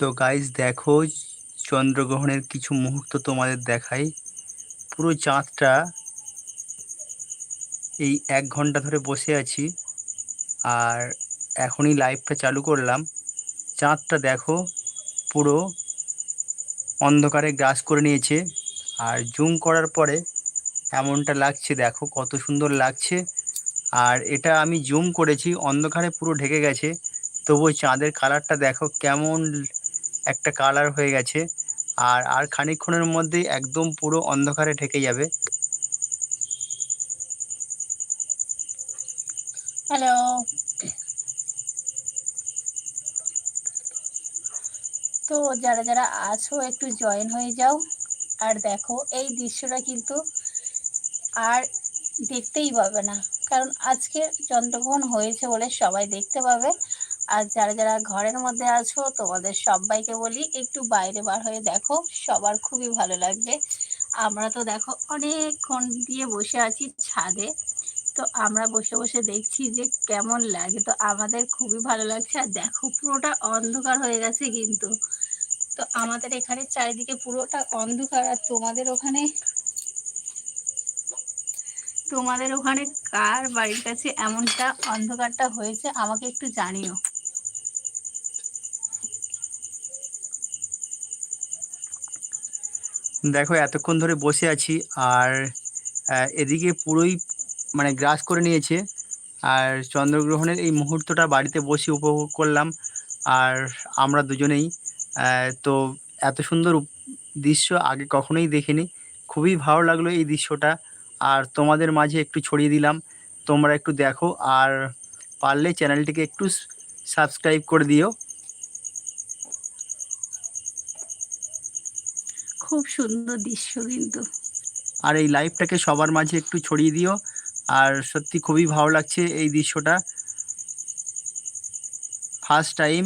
তো গাইজ দেখো, চন্দ্রগ্রহণের কিছু মুহূর্ত তোমাদের দেখাই। পুরো চাঁদটা এই এক ঘণ্টা ধরে বসে আছি আর এখনই লাইভটা চালু করলাম। চাঁদটা দেখো, পুরো অন্ধকারে গ্রাস করে নিয়েছে আর জুম করার পরে এমনটা লাগছে, দেখো কত সুন্দর লাগছে। আর এটা আমি জুম করেছি, অন্ধকারে পুরো ঢেকে গেছে। তবু চাঁদের কালারটা দেখো কেমন একটা কালার হয়ে গেছে। আর আর খানিকক্ষণের মধ্যেই একদম পুরো অন্ধকারে ঢেকে যাবে। হ্যালো তো যারা যারা আছো, একটু জয়েন হয়ে যাও। আর দেখো, এই দৃশ্যটা কিন্তু আর দেখতেই পাবে না। কারণ আজকে চন্দ্রগ্রহণ হয়েছে বলে সবাই দেখতে পাবে। আর যারা যারা ঘরের মধ্যে আছো, তোমাদের সবাইকে বলি একটু বাইরে বার হয়ে দেখো, সবার খুবই ভালো লাগবে। আমরা তো দেখো অনেকক্ষণ দিয়ে বসে আছি ছাদে। তো আমরা বসে বসে দেখছি যে কেমন লাগে। তো আমাদের খুবই ভালো লাগছে। আর দেখো পুরোটা অন্ধকার হয়ে গেছে কিন্তু। তো আমাদের এখানে চারিদিকে পুরোটা অন্ধকার। আর তোমাদের ওখানে? তোমাদের ওখানে কার বাড়ির কাছে এমনটা অন্ধকারটা হয়েছে? আমাকে একটু জানিও। দেখো এতক্ষণ ধরে বসে আছি আর এদিকে পুরোই মানে গ্রাস করে নিয়েছে। আর চন্দ্রগ্রহণের এই মুহূর্তটা বাড়িতে বসে উপভোগ করলাম আর আমরা দুজনেই তো এত সুন্দর দৃশ্য আগে কখনোই দেখিনি। খুবই ভালো লাগল এই দৃশ্যটা। আর তোমাদের মাঝে একটু ছড়িয়ে দিলাম। তোমরা একটু দেখো আর পারলে চ্যানেলটিকে একটু সাবস্ক্রাইব করে দিও। খুব সুন্দর দৃশ্য কিন্তু। আর এই লাইভটাকে সবার মাঝে একটু ছড়িয়ে দিও আর সত্যি খুবই ভালো লাগছে এই দৃশ্যটা। ফার্স্ট টাইম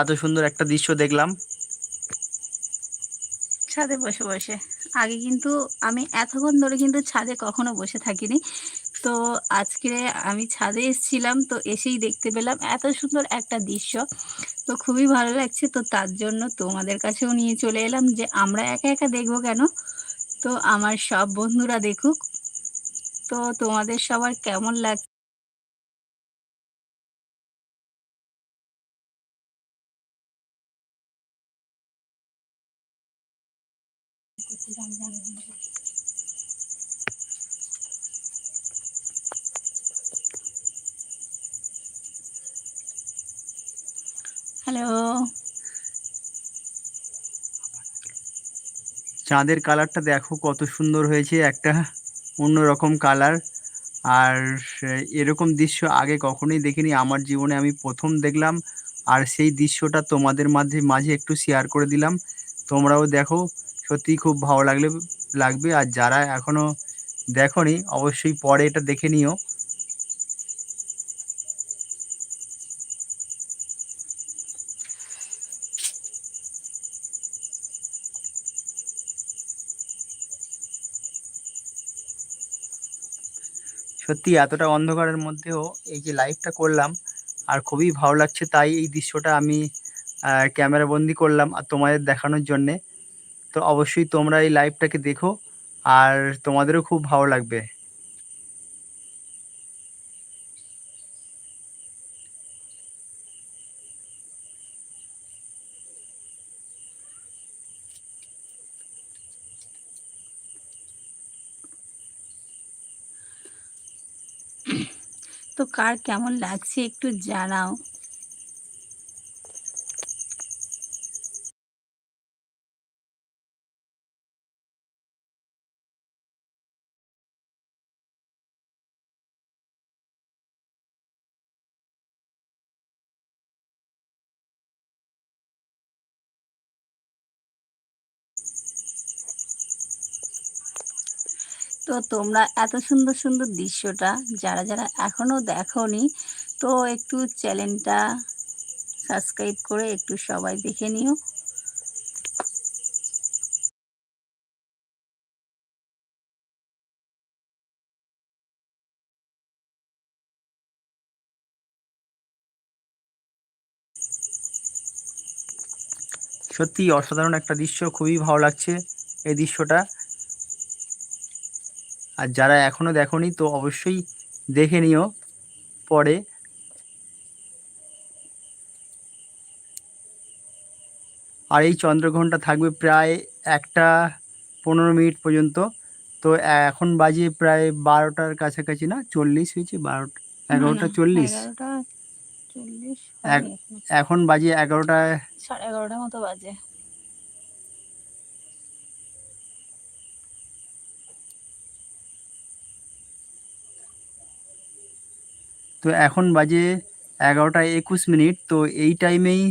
এত সুন্দর একটা দৃশ্য দেখলাম। ছাদে বসে বসে। আগে কিন্তু আমি এতক্ষণ ধরে কিন্তু ছাদে কখনো বসে থাকিনি। তো আজকে আমি ছাদে এসেছিলাম, তো এসেই দেখতে পেলাম এত সুন্দর একটা দৃশ্য। তো খুবই ভালো লাগছে, তো তার জন্য তোমাদের কাছেও নিয়ে চলে এলাম যে আমরা একা একা দেখব কেন? তো আমার সব বন্ধুরা দেখুক। তো তোমাদের সবার কেমন লাগ হ্যালো চাঁদের কালারটা দেখো কত সুন্দর হয়েছে, একটা অন্যরকম কালার। আর এরকম দৃশ্য আগে কখনোই দেখিনি, আমার জীবনে আমি প্রথম দেখলাম। আর সেই দৃশ্যটা তোমাদের মাঝে মাঝে একটু শেয়ার করে দিলাম। তোমরাও দেখো সত্যিই খুব ভালো লাগলে, লাগবে। আর যারা এখনও দেখোনি, অবশ্যই পরে এটা দেখে নিও। সত্যি এতটা অন্ধকারের মধ্যেও এই যে লাইভটা করলাম, আর খুবই ভালো লাগছে তাই এই দৃশ্যটা আমি ক্যামেরা বন্দি করলাম আর তোমাদের দেখানোর জন্যে। তো অবশ্যই তোমরা এই লাইভটাকে দেখো, আর তোমাদেরও খুব ভালো লাগবে। তো কার কেমন লাগছে একটু জানাও। তো তোমরা এত সুন্দর সুন্দর দৃশ্যটা যারা যারা এখনও দেখোনি, তো একটু চ্যানেলটা সাবস্ক্রাইব করে একটু সবাই দেখে নিও। সত্যি অসাধারণ একটা দৃশ্য, খুবই ভালো লাগছে এই দৃশ্যটা। আর যারা এখনও দেখোনি তো অবশ্যই দেখে নিও। পরে আর এই চন্দ্রগ্রহণটা থাকবে প্রায় একটা পনেরো মিনিট পর্যন্ত। তো এখন বাজে প্রায় বারোটার কাছাকাছি না? চল্লিশ হয়েছে? বারোটা এগারোটা চল্লিশ। এখন বাজে এগারোটা সাড়ে এগারোটার মতো বাজে। তো এখন বাজে এগারোটা একুশ মিনিট তো এই টাইমেই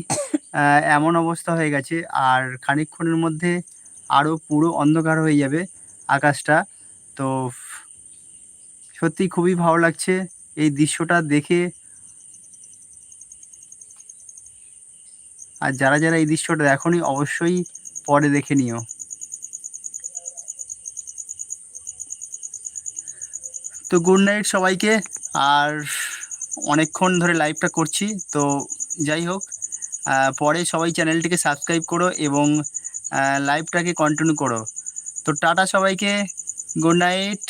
এমন অবস্থা হয়ে গেছে আর খানিকক্ষণের মধ্যে আরও পুরো অন্ধকার হয়ে যাবে আকাশটা। তো সত্যি খুবই ভালো লাগছে এই দৃশ্যটা দেখে। আর যারা যারা এই দৃশ্যটা দেখোনি অবশ্যই পরে দেখে নিও। তো গুড নাইট সবাইকে আর অনেকক্ষণ ধরে লাইভটা করছি, তো যাই হোক পরে সবাই চ্যানেলটিকে সাবস্ক্রাইব করো এবং লাইভটাকে কন্টিনিউ করো। তো টাটা সবাইকে গুড নাইট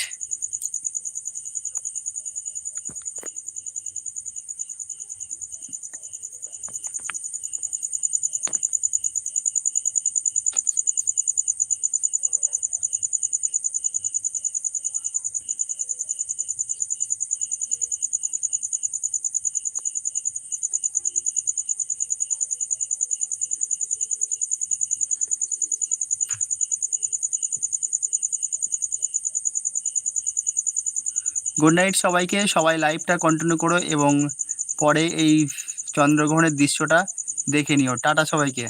গুড নাইট সবাইকে, সবাই লাইভটা কন্টিনিউ করো এবং পরে এই চন্দ্রগ্রহণের দৃশ্যটা দেখে নিও। টাটা সবাইকে।